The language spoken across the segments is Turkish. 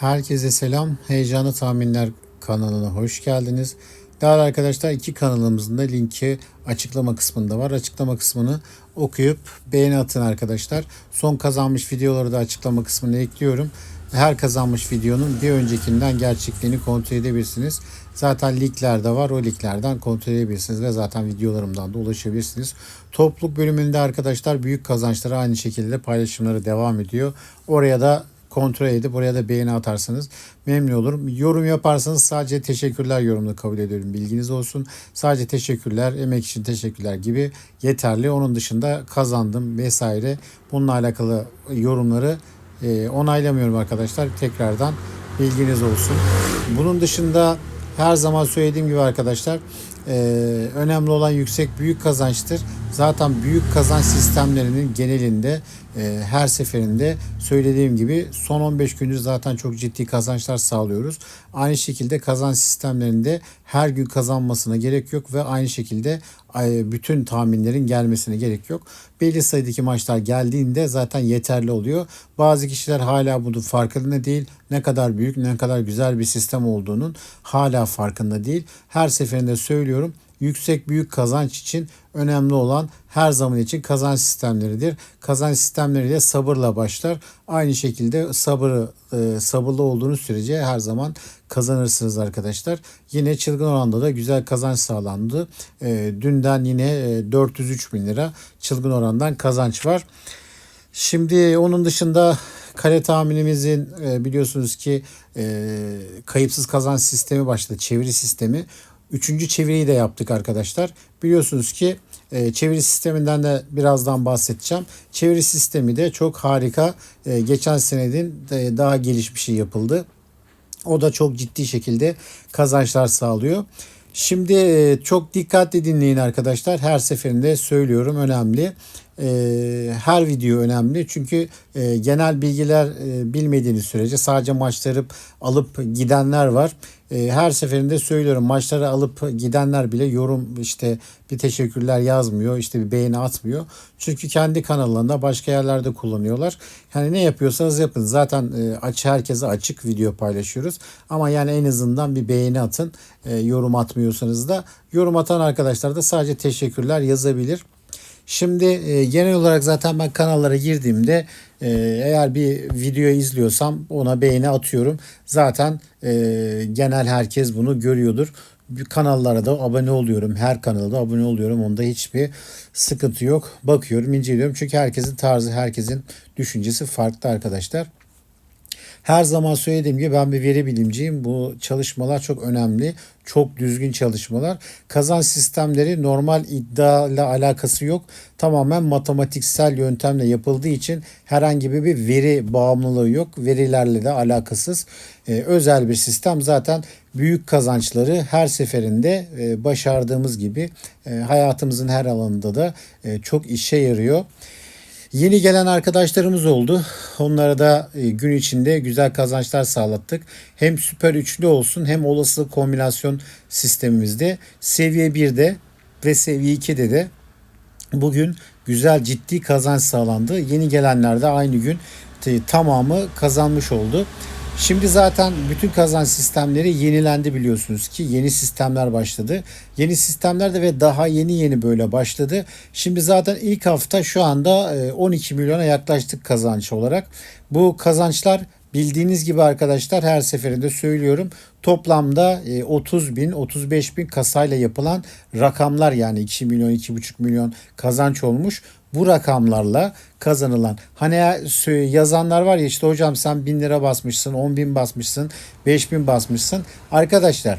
Herkese selam. Heyecanlı Tahminler kanalına hoş geldiniz. Değerli arkadaşlar iki kanalımızın da linki açıklama kısmında var. Açıklama kısmını okuyup beğeni atın arkadaşlar. Son kazanmış videoları da açıklama kısmına ekliyorum. Her kazanmış videonun bir öncekinden gerçekliğini kontrol edebilirsiniz. Zaten linklerde var. O linklerden kontrol edebilirsiniz ve zaten videolarımdan da ulaşabilirsiniz. Topluluk bölümünde arkadaşlar büyük kazançları aynı şekilde paylaşımları devam ediyor. Oraya da kontrol edip oraya da beğeni atarsanız memnun olurum. Yorum yaparsanız sadece teşekkürler yorumunu kabul ediyorum. Bilginiz olsun. Sadece teşekkürler, emek için teşekkürler gibi yeterli. Onun dışında kazandım vesaire. Bununla alakalı yorumları e, onaylamıyorum arkadaşlar. Tekrardan bilginiz olsun. Bunun dışında her zaman söylediğim gibi arkadaşlar e, önemli olan yüksek büyük kazançtır. Zaten büyük kazanç sistemlerinin genelinde e, her seferinde söylediğim gibi son 15 gündür zaten çok ciddi kazançlar sağlıyoruz. Aynı şekilde kazanç sistemlerinde her gün kazanmasına gerek yok ve aynı şekilde e, bütün tahminlerin gelmesine gerek yok. Belli sayıdaki maçlar geldiğinde zaten yeterli oluyor. Bazı kişiler hala bunun farkında değil. Ne kadar büyük, ne kadar güzel bir sistem olduğunun hala farkında değil. Her seferinde söylüyorum yüksek büyük kazanç için önemli olan her zaman için kazanç sistemleridir. Kazanç sistemleriyle sabırla başlar. Aynı şekilde sabırı e, sabırlı olduğunuz sürece her zaman kazanırsınız arkadaşlar. Yine çılgın oranda da güzel kazanç sağlandı. E, dünden yine e, 403 bin lira çılgın orandan kazanç var. Şimdi onun dışında kare tahminimizin e, biliyorsunuz ki e, kayıpsız kazanç sistemi başladı. Çeviri sistemi. Üçüncü çeviriyi de yaptık arkadaşlar. Biliyorsunuz ki e, çeviri sisteminden de birazdan bahsedeceğim. Çeviri sistemi de çok harika. E, geçen senedin e, daha gelişmişi yapıldı. O da çok ciddi şekilde kazançlar sağlıyor. Şimdi e, çok dikkatli dinleyin arkadaşlar. Her seferinde söylüyorum önemli. E, her video önemli. Çünkü e, genel bilgiler bilmediğiniz sürece sadece maçları alıp gidenler var. Her seferinde söylüyorum maçları alıp gidenler bile yorum işte bir teşekkürler yazmıyor. işte bir beğeni atmıyor. Çünkü kendi kanallarında başka yerlerde kullanıyorlar. Yani ne yapıyorsanız yapın. Zaten aç herkese açık video paylaşıyoruz. Ama yani en azından bir beğeni atın. Yorum atmıyorsanız da yorum atan arkadaşlar da sadece teşekkürler yazabilir. Şimdi e, genel olarak zaten ben kanallara girdiğimde e, eğer bir video izliyorsam ona beğeni atıyorum. Zaten e, genel herkes bunu görüyordur. Kanallara da abone oluyorum. Her kanalda abone oluyorum. Onda hiçbir sıkıntı yok. Bakıyorum, inceliyorum. Çünkü herkesin tarzı, herkesin düşüncesi farklı arkadaşlar. Her zaman söylediğim gibi ben bir veri bilimciyim. Bu çalışmalar çok önemli. Çok düzgün çalışmalar. Kazanç sistemleri normal iddia ile alakası yok. Tamamen matematiksel yöntemle yapıldığı için herhangi bir veri bağımlılığı yok. Verilerle de alakasız. Ee, özel bir sistem zaten büyük kazançları her seferinde e, başardığımız gibi e, hayatımızın her alanında da e, çok işe yarıyor. Yeni gelen arkadaşlarımız oldu. Onlara da e, gün içinde güzel kazançlar sağlattık. Hem süper üçlü olsun hem olasılık kombinasyon sistemimizde seviye 1'de ve seviye 2'de de bugün güzel ciddi kazanç sağlandı. Yeni gelenler de aynı gün tamamı kazanmış oldu. Şimdi zaten bütün kazanç sistemleri yenilendi biliyorsunuz ki yeni sistemler başladı. Yeni sistemler de ve daha yeni yeni böyle başladı. Şimdi zaten ilk hafta şu anda 12 e, milyona yaklaştık kazanç olarak. Bu kazançlar Bildiğiniz gibi arkadaşlar her seferinde söylüyorum toplamda 30 e, bin 35 bin kasayla yapılan rakamlar yani 2 milyon 2,5 milyon kazanç olmuş. Bu rakamlarla kazanılan hani yazanlar var ya işte hocam sen bin lira basmışsın 10 bin basmışsın 5 bin basmışsın arkadaşlar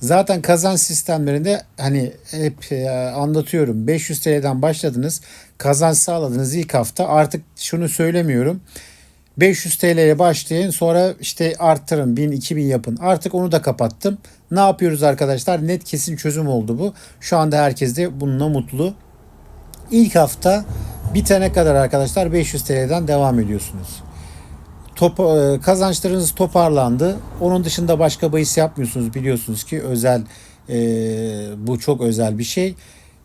Zaten kazanç sistemlerinde hani hep e, anlatıyorum 500 TL'den başladınız kazanç sağladınız ilk hafta artık şunu söylemiyorum 500 TL'ye başlayın sonra işte arttırın 1000 2000 yapın. Artık onu da kapattım. Ne yapıyoruz arkadaşlar? Net kesin çözüm oldu bu. Şu anda herkes de bununla mutlu. İlk hafta bitene kadar arkadaşlar 500 TL'den devam ediyorsunuz. Top, e, kazançlarınız toparlandı. Onun dışında başka bahis yapmıyorsunuz biliyorsunuz ki özel e, bu çok özel bir şey.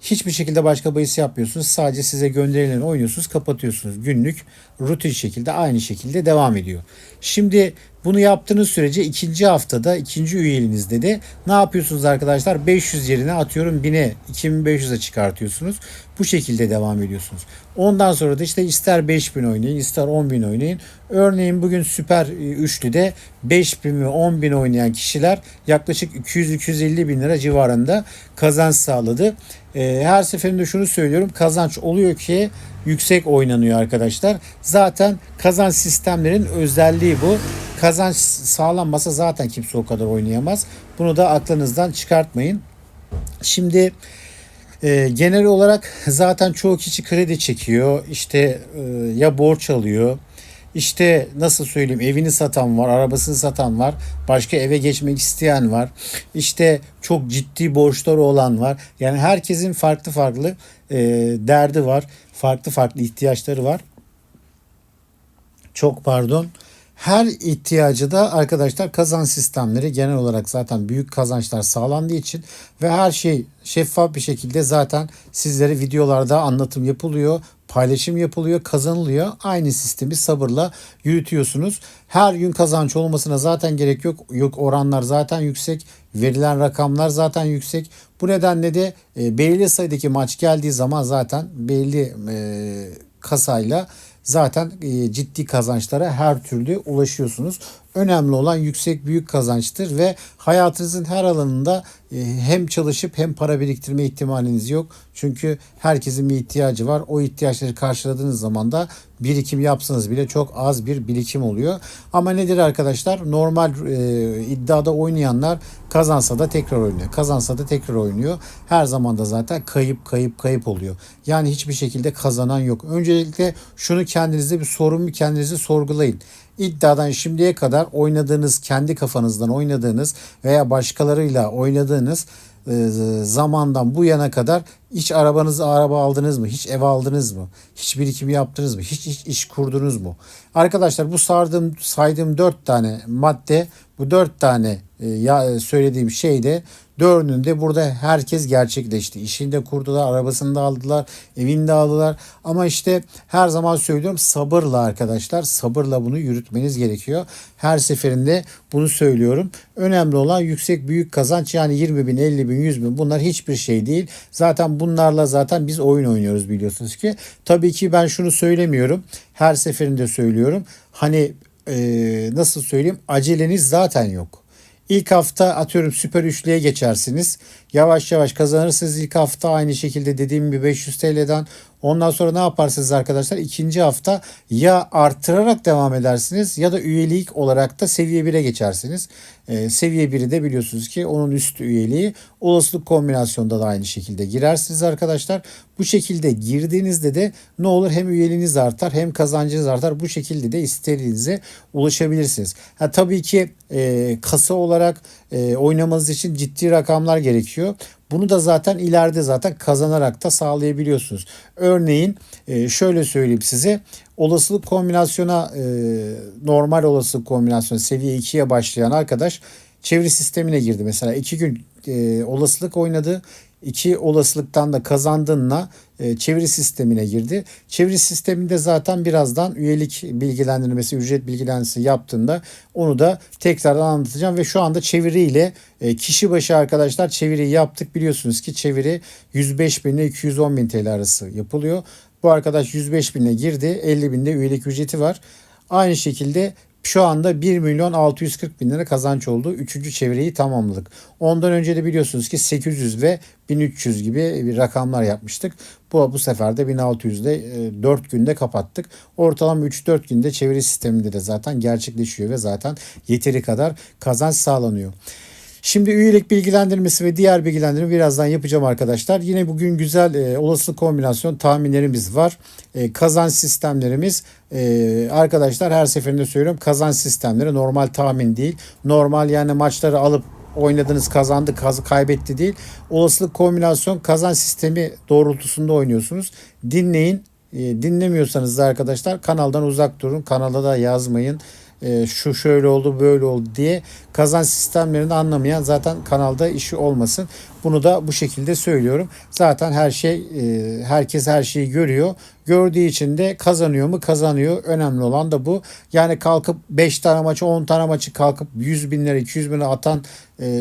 Hiçbir şekilde başka bahis yapmıyorsunuz. Sadece size gönderilen oynuyorsunuz, kapatıyorsunuz. Günlük rutin şekilde aynı şekilde devam ediyor. Şimdi Bunu yaptığınız sürece ikinci haftada ikinci üyeliğinizde de ne yapıyorsunuz arkadaşlar? 500 yerine atıyorum 1000'e 2500'e çıkartıyorsunuz. Bu şekilde devam ediyorsunuz. Ondan sonra da işte ister 5000 oynayın ister 10.000 oynayın. Örneğin bugün süper e, üçlüde 5000 ve 10.000 oynayan kişiler yaklaşık 200-250 bin lira civarında kazanç sağladı. E, Her seferinde şunu söylüyorum kazanç oluyor ki yüksek oynanıyor arkadaşlar. Zaten kazanç sistemlerin özelliği bu. Kazanç sağlanmasa zaten kimse o kadar oynayamaz. Bunu da aklınızdan çıkartmayın. Şimdi e, genel olarak zaten çoğu kişi kredi çekiyor. İşte e, ya borç alıyor. İşte nasıl söyleyeyim evini satan var, arabasını satan var, başka eve geçmek isteyen var. İşte çok ciddi borçları olan var. Yani herkesin farklı farklı e, derdi var, farklı farklı ihtiyaçları var. Çok pardon. Her ihtiyacı da arkadaşlar kazanç sistemleri genel olarak zaten büyük kazançlar sağlandığı için ve her şey şeffaf bir şekilde zaten sizlere videolarda anlatım yapılıyor, paylaşım yapılıyor, kazanılıyor. Aynı sistemi sabırla yürütüyorsunuz. Her gün kazanç olmasına zaten gerek yok. Yok oranlar zaten yüksek, verilen rakamlar zaten yüksek. Bu nedenle de e, belirli sayıdaki maç geldiği zaman zaten belli e, kasayla zaten e, ciddi kazançlara her türlü ulaşıyorsunuz. Önemli olan yüksek büyük kazançtır ve hayatınızın her alanında e, hem çalışıp hem para biriktirme ihtimaliniz yok. Çünkü herkesin bir ihtiyacı var. O ihtiyaçları karşıladığınız zaman da birikim yapsanız bile çok az bir birikim oluyor. Ama nedir arkadaşlar? Normal e, iddiada oynayanlar kazansa da tekrar oynuyor. Kazansa da tekrar oynuyor. Her zaman da zaten kayıp kayıp kayıp oluyor. Yani hiçbir şekilde kazanan yok. Öncelikle şunu kendinize bir sorun kendinizi sorgulayın iddiadan şimdiye kadar oynadığınız kendi kafanızdan oynadığınız veya başkalarıyla oynadığınız e, zamandan bu yana kadar hiç arabanızı araba aldınız mı? Hiç ev aldınız mı? Hiç birikim yaptınız mı? Hiç, hiç iş kurdunuz mu? Arkadaşlar bu sardığım, saydığım dört tane madde bu dört tane e, ya, söylediğim şeyde dördünde burada herkes gerçekleşti. İşinde kurdular, arabasını da aldılar, evini de aldılar. Ama işte her zaman söylüyorum sabırla arkadaşlar. Sabırla bunu yürütmeniz gerekiyor. Her seferinde bunu söylüyorum. Önemli olan yüksek büyük kazanç yani 20 bin, 50 bin, 100 bin bunlar hiçbir şey değil. Zaten bunlarla zaten biz oyun oynuyoruz biliyorsunuz ki. Tabii ki ben şunu söylemiyorum. Her seferinde söylüyorum. Hani e, nasıl söyleyeyim aceleniz zaten yok. İlk hafta atıyorum süper üçlüye geçersiniz. Yavaş yavaş kazanırsınız ilk hafta aynı şekilde dediğim gibi 500 TL'den. Ondan sonra ne yaparsınız arkadaşlar? İkinci hafta ya arttırarak devam edersiniz ya da üyelik olarak da seviye 1'e geçersiniz. Ee, seviye 1'i de biliyorsunuz ki onun üst üyeliği olasılık kombinasyonda da aynı şekilde girersiniz arkadaşlar. Bu şekilde girdiğinizde de ne olur hem üyeliğiniz artar hem kazancınız artar. Bu şekilde de istediğinize ulaşabilirsiniz. Ha, tabii ki e, kasa olarak e, oynamanız için ciddi rakamlar gerekiyor. Bunu da zaten ileride zaten kazanarak da sağlayabiliyorsunuz. Örneğin e, şöyle söyleyeyim size olasılık kombinasyona e, normal olasılık kombinasyonu seviye 2'ye başlayan arkadaş çeviri sistemine girdi. Mesela 2 gün e, olasılık oynadı. İki olasılıktan da kazandığına e, çeviri sistemine girdi. Çeviri sisteminde zaten birazdan üyelik bilgilendirmesi, ücret bilgilendirmesi yaptığında onu da tekrardan anlatacağım ve şu anda çeviriyle e, kişi başı arkadaşlar çeviri yaptık. Biliyorsunuz ki çeviri 105 bin ile 210 bin TL arası yapılıyor. Bu arkadaş 105 bine girdi. 50 binde üyelik ücreti var. Aynı şekilde şu anda 1 milyon 640 bin lira kazanç oldu. Üçüncü çevreyi tamamladık. Ondan önce de biliyorsunuz ki 800 ve 1300 gibi bir rakamlar yapmıştık. Bu, bu sefer de 1600'de e, 4 günde kapattık. Ortalama 3-4 günde çeviri sisteminde de zaten gerçekleşiyor ve zaten yeteri kadar kazanç sağlanıyor. Şimdi üyelik bilgilendirmesi ve diğer bilgilendirme birazdan yapacağım arkadaşlar. Yine bugün güzel e, olasılık kombinasyon tahminlerimiz var. E, kazanç sistemlerimiz e, arkadaşlar her seferinde söylüyorum kazanç sistemleri normal tahmin değil. Normal yani maçları alıp oynadınız kazandı kaz kaybetti değil. Olasılık kombinasyon kazanç sistemi doğrultusunda oynuyorsunuz. Dinleyin. E, dinlemiyorsanız da arkadaşlar kanaldan uzak durun. Kanala da yazmayın e, şu şöyle oldu böyle oldu diye kazanç sistemlerini anlamayan zaten kanalda işi olmasın. Bunu da bu şekilde söylüyorum. Zaten her şey e, herkes her şeyi görüyor. Gördüğü için de kazanıyor mu? Kazanıyor. Önemli olan da bu. Yani kalkıp 5 tane maçı 10 tane maçı kalkıp 100 bin lira 200 bin lira atan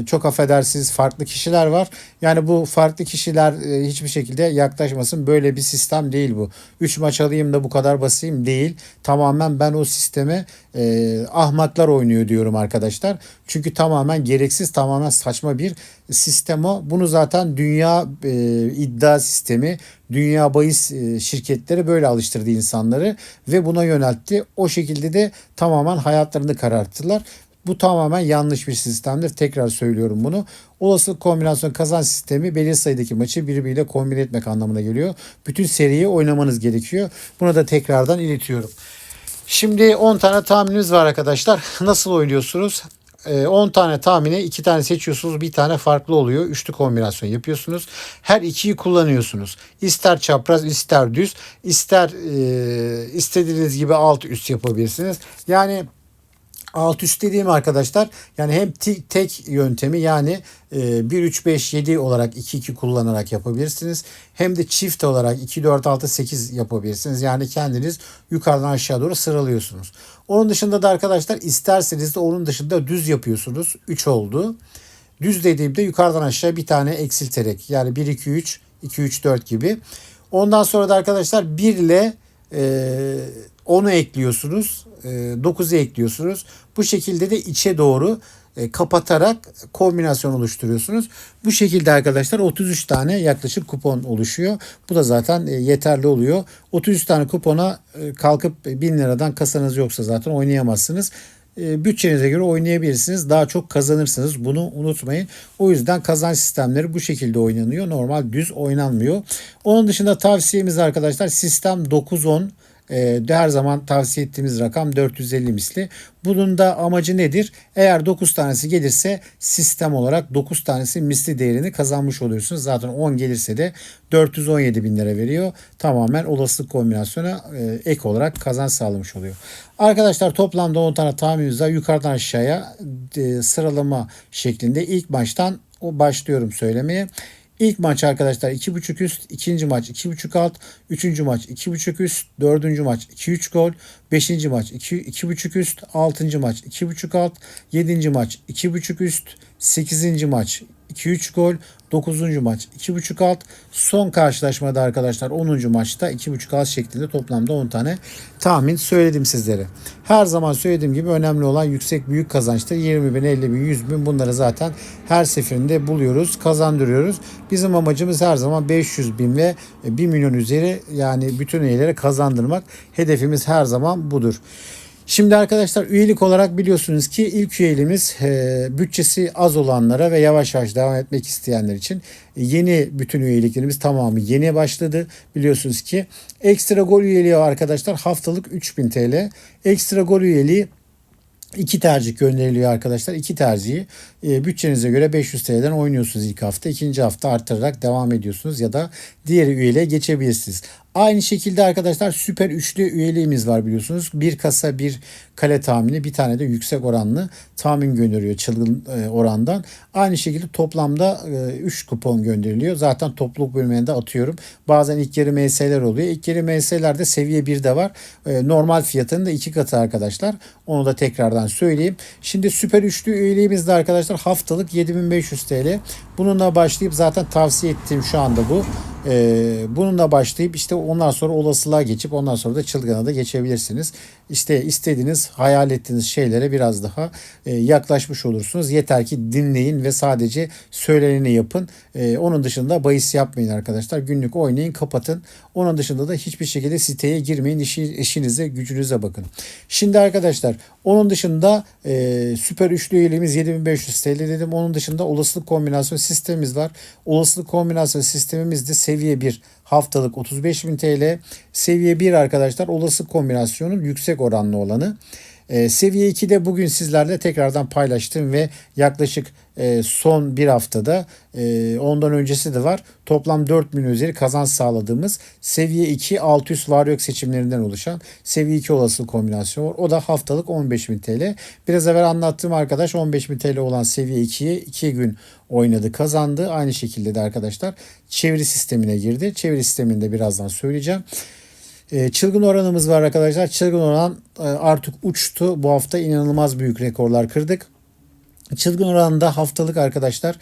çok affedersiniz farklı kişiler var. Yani bu farklı kişiler e, hiçbir şekilde yaklaşmasın. Böyle bir sistem değil bu. 3 maç alayım da bu kadar basayım değil. Tamamen ben o sisteme e, ahmaklar oynuyor diyorum arkadaşlar. Çünkü tamamen gereksiz tamamen saçma bir sistem o. Bunu zaten dünya e, iddia sistemi, dünya bahis e, şirketleri böyle alıştırdı insanları ve buna yöneltti. O şekilde de tamamen hayatlarını kararttılar. Bu tamamen yanlış bir sistemdir. Tekrar söylüyorum bunu. Olasılık kombinasyon kazan sistemi belirli sayıdaki maçı birbiriyle kombine etmek anlamına geliyor. Bütün seriyi oynamanız gerekiyor. Bunu da tekrardan iletiyorum. Şimdi 10 tane tahminimiz var arkadaşlar. Nasıl oynuyorsunuz? 10 tane tahmine 2 tane seçiyorsunuz. Bir tane farklı oluyor. Üçlü kombinasyon yapıyorsunuz. Her ikiyi kullanıyorsunuz. İster çapraz ister düz. ister e, istediğiniz gibi alt üst yapabilirsiniz. Yani alt üst dediğim arkadaşlar yani hem tek yöntemi yani 1 3 5 7 olarak 2 2 kullanarak yapabilirsiniz. Hem de çift olarak 2 4 6 8 yapabilirsiniz. Yani kendiniz yukarıdan aşağı doğru sıralıyorsunuz. Onun dışında da arkadaşlar isterseniz de onun dışında düz yapıyorsunuz. 3 oldu. Düz dediğimde yukarıdan aşağı bir tane eksilterek yani 1 2 3 2 3 4 gibi. Ondan sonra da arkadaşlar 1 ile e, 10'u ekliyorsunuz. 9'u ekliyorsunuz. Bu şekilde de içe doğru e, kapatarak kombinasyon oluşturuyorsunuz. Bu şekilde arkadaşlar 33 tane yaklaşık kupon oluşuyor. Bu da zaten e, yeterli oluyor. 33 tane kupona e, kalkıp 1000 liradan kasanız yoksa zaten oynayamazsınız bütçenize göre oynayabilirsiniz. Daha çok kazanırsınız. Bunu unutmayın. O yüzden kazanç sistemleri bu şekilde oynanıyor. Normal düz oynanmıyor. Onun dışında tavsiyemiz arkadaşlar sistem 9-10 e, her zaman tavsiye ettiğimiz rakam 450 misli. Bunun da amacı nedir? Eğer 9 tanesi gelirse sistem olarak 9 tanesi misli değerini kazanmış oluyorsunuz. Zaten 10 gelirse de 417 bin lira veriyor. Tamamen olasılık kombinasyona e, ek olarak kazanç sağlamış oluyor. Arkadaşlar toplamda 10 tane tahminimiz var. Yukarıdan aşağıya e, sıralama şeklinde ilk baştan o başlıyorum söylemeye. İlk maç arkadaşlar 2.5 üst, ikinci maç 2.5 alt, üçüncü maç 2.5 üst, dördüncü maç 2-3 gol, beşinci maç 2.5 üst, altıncı maç 2.5 alt, yedinci maç 2.5 üst, sekizinci maç 2-3 gol. 9. maç 2.5 alt. Son karşılaşmada arkadaşlar 10. maçta 2.5 alt şeklinde toplamda 10 tane tahmin söyledim sizlere. Her zaman söylediğim gibi önemli olan yüksek büyük kazançta 20 bin, 50 bin, 100 bin bunları zaten her seferinde buluyoruz, kazandırıyoruz. Bizim amacımız her zaman 500 bin ve 1 milyon üzeri yani bütün üyeleri kazandırmak. Hedefimiz her zaman budur. Şimdi arkadaşlar üyelik olarak biliyorsunuz ki ilk üyeliğimiz e, bütçesi az olanlara ve yavaş yavaş devam etmek isteyenler için yeni bütün üyeliklerimiz tamamı yeni başladı. Biliyorsunuz ki ekstra gol üyeliği arkadaşlar haftalık 3000 TL. Ekstra gol üyeliği İki tercih gönderiliyor arkadaşlar. İki tercihi e, bütçenize göre 500 TL'den oynuyorsunuz ilk hafta. ikinci hafta arttırarak devam ediyorsunuz ya da diğer üyeliğe geçebilirsiniz. Aynı şekilde arkadaşlar süper üçlü üyeliğimiz var biliyorsunuz. Bir kasa bir kale tahmini bir tane de yüksek oranlı tahmin gönderiyor çılgın e, orandan. Aynı şekilde toplamda 3 e, kupon gönderiliyor. Zaten topluluk bölümünde atıyorum. Bazen ilk yarı MS'ler oluyor. İlk yarı MS'lerde seviye 1 de var. E, normal fiyatının da 2 katı arkadaşlar. Onu da tekrardan söyleyeyim. Şimdi süper üçlü üyeliğimizde arkadaşlar haftalık 7500 TL. Bununla başlayıp zaten tavsiye ettiğim şu anda bu. Bununla başlayıp işte ondan sonra olasılığa geçip ondan sonra da çılgına da geçebilirsiniz. İşte istediğiniz, hayal ettiğiniz şeylere biraz daha e, yaklaşmış olursunuz. Yeter ki dinleyin ve sadece söyleneni yapın. E, onun dışında bahis yapmayın arkadaşlar. Günlük oynayın, kapatın. Onun dışında da hiçbir şekilde siteye girmeyin. İşi, işinize, gücünüze bakın. Şimdi arkadaşlar onun dışında e, süper üçlü üyeliğimiz 7500 TL dedim. Onun dışında olasılık kombinasyon sistemimiz var. Olasılık kombinasyon sistemimiz de seviye 1 haftalık 35.000 TL. Seviye 1 arkadaşlar olası kombinasyonun yüksek oranlı olanı. E, seviye 2'de bugün sizlerle tekrardan paylaştım ve yaklaşık e, son bir haftada e, ondan öncesi de var. Toplam 4 milyon üzeri kazanç sağladığımız seviye 2 alt üst var yok seçimlerinden oluşan seviye 2 olasılık kombinasyon var. O da haftalık 15.000 TL. Biraz evvel anlattığım arkadaş 15.000 TL olan seviye 2'ye 2 gün oynadı kazandı. Aynı şekilde de arkadaşlar çeviri sistemine girdi. Çeviri sisteminde birazdan söyleyeceğim. E, çılgın oranımız var arkadaşlar. Çılgın oran e, artık uçtu. Bu hafta inanılmaz büyük rekorlar kırdık. Çılgın oranda haftalık arkadaşlar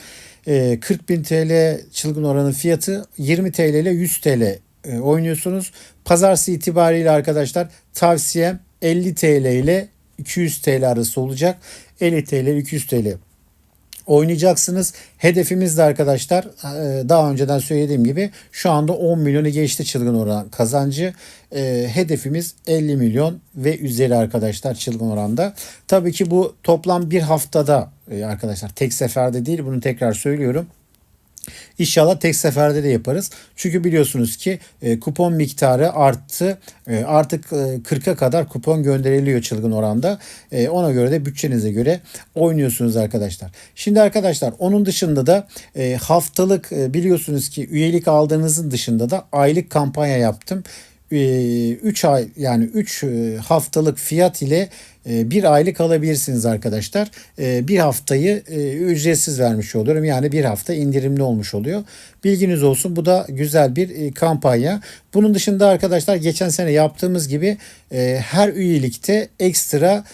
e, 40 bin TL çılgın oranın fiyatı 20 TL ile 100 TL e, oynuyorsunuz. Pazartesi itibariyle arkadaşlar tavsiyem 50 TL ile 200 TL arası olacak. 50 TL ile 200 TL oynayacaksınız. Hedefimiz de arkadaşlar e, daha önceden söylediğim gibi şu anda 10 milyonu geçti çılgın oran kazancı. E, hedefimiz 50 milyon ve üzeri arkadaşlar çılgın oranda. Tabii ki bu toplam bir haftada e, arkadaşlar tek seferde değil bunu tekrar söylüyorum. İnşallah tek seferde de yaparız. Çünkü biliyorsunuz ki e, kupon miktarı arttı. E, artık e, 40'a kadar kupon gönderiliyor çılgın oranda. E, ona göre de bütçenize göre oynuyorsunuz arkadaşlar. Şimdi arkadaşlar onun dışında da e, haftalık e, biliyorsunuz ki üyelik aldığınızın dışında da aylık kampanya yaptım. 3 ay yani 3 haftalık fiyat ile bir aylık alabilirsiniz arkadaşlar. Bir haftayı ücretsiz vermiş oluyorum. Yani bir hafta indirimli olmuş oluyor. Bilginiz olsun bu da güzel bir kampanya. Bunun dışında arkadaşlar geçen sene yaptığımız gibi her üyelikte ekstra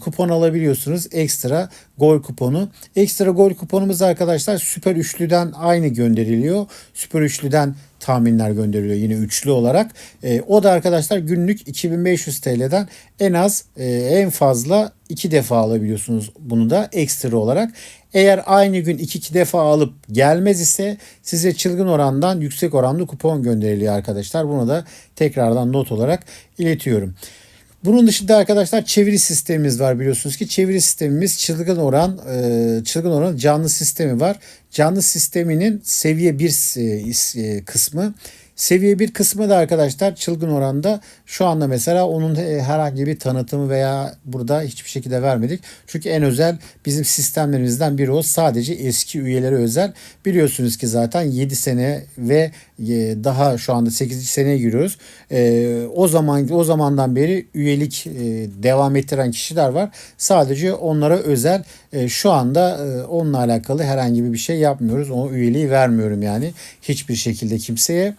kupon alabiliyorsunuz. Ekstra gol kuponu. Ekstra gol kuponumuz arkadaşlar Süper Üçlü'den aynı gönderiliyor. Süper Üçlü'den tahminler gönderiliyor yine üçlü olarak. E, o da arkadaşlar günlük 2500 TL'den en az e, en fazla iki defa alabiliyorsunuz bunu da ekstra olarak. Eğer aynı gün iki iki defa alıp gelmez ise size çılgın orandan yüksek oranlı kupon gönderiliyor arkadaşlar. Bunu da tekrardan not olarak iletiyorum. Bunun dışında arkadaşlar çeviri sistemimiz var biliyorsunuz ki çeviri sistemimiz çılgın oran e, çılgın oran canlı sistemi var. Canlı sisteminin seviye 1 e, kısmı Seviye bir kısmı da arkadaşlar çılgın oranda şu anda mesela onun herhangi bir tanıtımı veya burada hiçbir şekilde vermedik. Çünkü en özel bizim sistemlerimizden biri o. Sadece eski üyelere özel. Biliyorsunuz ki zaten 7 sene ve e, daha şu anda 8. seneye giriyoruz. E, o zaman o zamandan beri üyelik e, devam ettiren kişiler var. Sadece onlara özel şu anda onunla alakalı herhangi bir şey yapmıyoruz. O üyeliği vermiyorum yani hiçbir şekilde kimseye.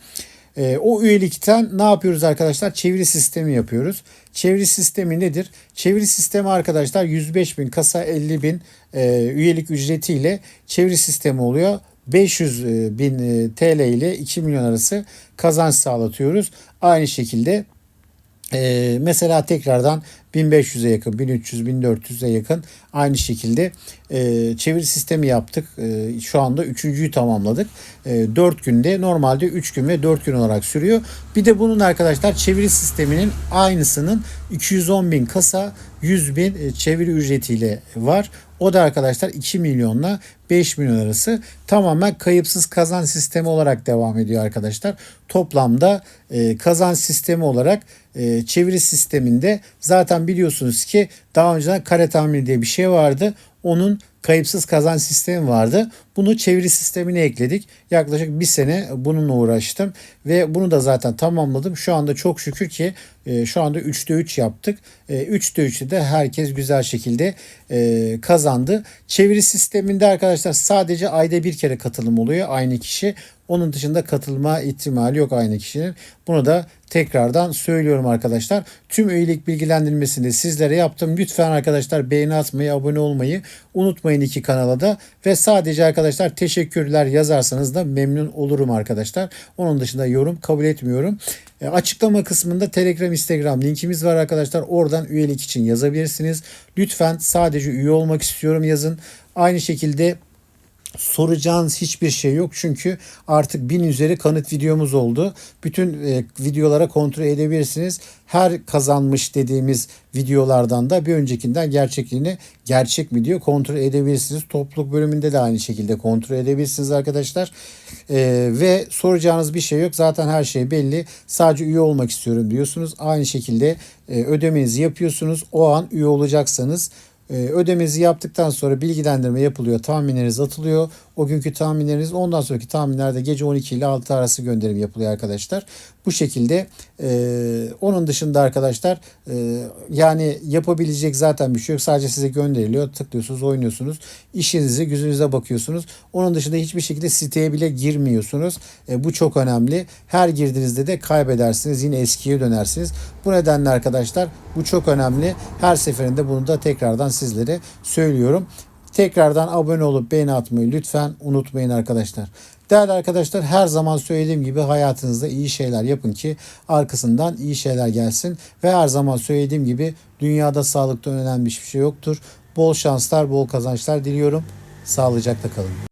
E, o üyelikten ne yapıyoruz arkadaşlar? Çeviri sistemi yapıyoruz. Çeviri sistemi nedir? Çeviri sistemi arkadaşlar 105 bin kasa 50 bin e, üyelik ücretiyle çeviri sistemi oluyor. 500 e, bin e, TL ile 2 milyon arası kazanç sağlatıyoruz. Aynı şekilde e, mesela tekrardan 1500'e yakın, 1300, 1400'e yakın aynı şekilde e, çeviri sistemi yaptık. E, şu anda üçüncüyü tamamladık. E, 4 günde normalde 3 gün ve 4 gün olarak sürüyor. Bir de bunun arkadaşlar çeviri sisteminin aynısının 210 bin kasa 100 bin e, çeviri ücretiyle var. O da arkadaşlar 2 milyonla 5 milyon arası tamamen kayıpsız kazan sistemi olarak devam ediyor arkadaşlar. Toplamda e, kazan sistemi olarak e, çeviri sisteminde zaten biliyorsunuz ki daha önceden kare tahmini diye bir şey vardı. Onun kayıpsız kazan sistemi vardı. Bunu çeviri sistemine ekledik. Yaklaşık bir sene bununla uğraştım ve bunu da zaten tamamladım. Şu anda çok şükür ki e, şu anda 3'te 3 yaptık. E, 3'te 3'te de herkes güzel şekilde e, kazandı. Çeviri sisteminde arkadaşlar sadece ayda bir kere katılım oluyor aynı kişi. Onun dışında katılma ihtimali yok aynı kişinin. Bunu da tekrardan söylüyorum arkadaşlar. Tüm üyelik bilgilendirmesini sizlere yaptım. Lütfen arkadaşlar beğeni atmayı, abone olmayı unutmayın iki kanala da. Ve sadece arkadaşlar teşekkürler yazarsanız da memnun olurum arkadaşlar. Onun dışında yorum kabul etmiyorum. E, açıklama kısmında Telegram, Instagram linkimiz var arkadaşlar. Oradan üyelik için yazabilirsiniz. Lütfen sadece üye olmak istiyorum yazın. Aynı şekilde soracağınız hiçbir şey yok. Çünkü artık bin üzeri kanıt videomuz oldu. Bütün e, videolara kontrol edebilirsiniz. Her kazanmış dediğimiz videolardan da bir öncekinden gerçekliğini gerçek mi diyor kontrol edebilirsiniz. Topluluk bölümünde de aynı şekilde kontrol edebilirsiniz arkadaşlar. E, ve soracağınız bir şey yok. Zaten her şey belli. Sadece üye olmak istiyorum diyorsunuz. Aynı şekilde e, ödemenizi yapıyorsunuz. O an üye olacaksanız ödemenizi yaptıktan sonra bilgilendirme yapılıyor. Tahminleriniz atılıyor. O günkü tahminleriniz ondan sonraki tahminlerde gece 12 ile 6 arası gönderim yapılıyor arkadaşlar. Bu şekilde e, onun dışında arkadaşlar e, yani yapabilecek zaten bir şey yok. Sadece size gönderiliyor. Tıklıyorsunuz, oynuyorsunuz. İşinize, gücünüze bakıyorsunuz. Onun dışında hiçbir şekilde siteye bile girmiyorsunuz. E, bu çok önemli. Her girdiğinizde de kaybedersiniz. Yine eskiye dönersiniz. Bu nedenle arkadaşlar bu çok önemli. Her seferinde bunu da tekrardan sizlere söylüyorum. Tekrardan abone olup beğeni atmayı lütfen unutmayın arkadaşlar. Değerli arkadaşlar her zaman söylediğim gibi hayatınızda iyi şeyler yapın ki arkasından iyi şeyler gelsin. Ve her zaman söylediğim gibi dünyada sağlıktan önemli bir şey yoktur. Bol şanslar, bol kazançlar diliyorum. Sağlıcakla kalın.